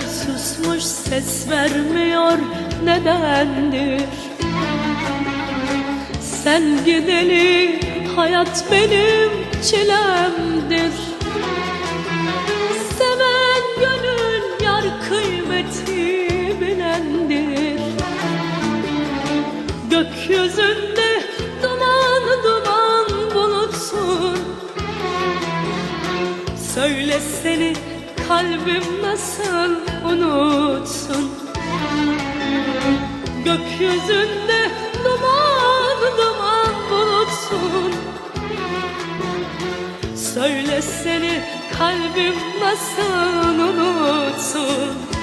susmuş ses vermiyor. Nedendir? Sen gideli hayat benim çilemdir. Seven gönül yar kıymeti bilendir. Gökyüzünde duman duman bulutsun. Söyle seni kalbim nasıl unutsun? Gökyüzünde duman duman bulutsun. Söyle seni kalbim nasıl unutsun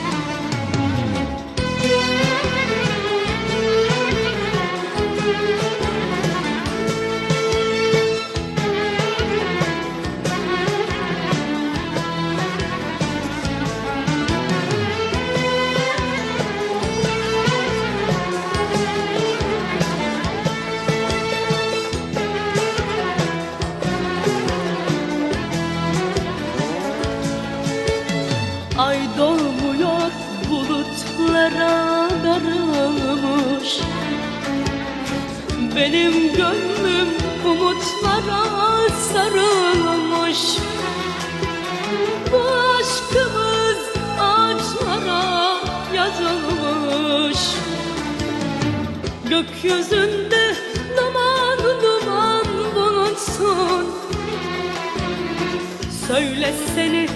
Ay dolmuyor bulutlara darılmış. Benim gönlüm umutlara sarılmış. Bu aşkımız ağaçlara yazılmış. Gökyüzünde duman duman bulutsun Söyle seni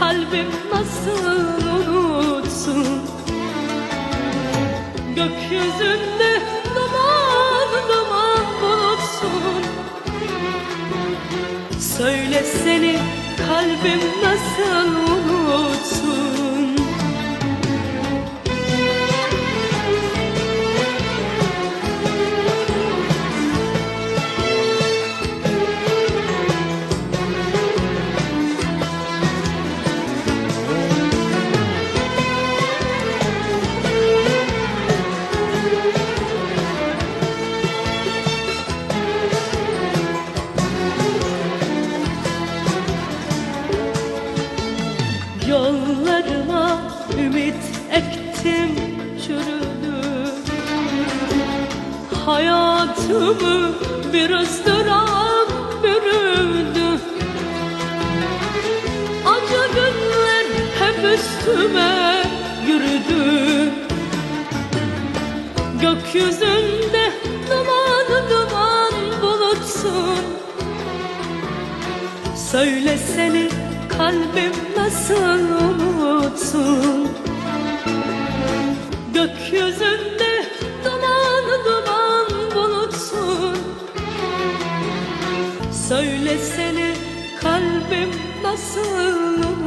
kalbim nasıl unutsun? Gökyüzünde duman duman bulutsun. Söyle seni kalbim nasıl unutsun Yollarıma ümit ektim çürüdü. Hayatımı bir ızdırap bürüdü Acı günler hep üstüme yürüdü. Gökyüzünde duman duman bulutsun. Söyle seni kalbim nasıl unutsun Gökyüzünde duman duman bulutsun. Söyle seni kalbim nasıl unutsun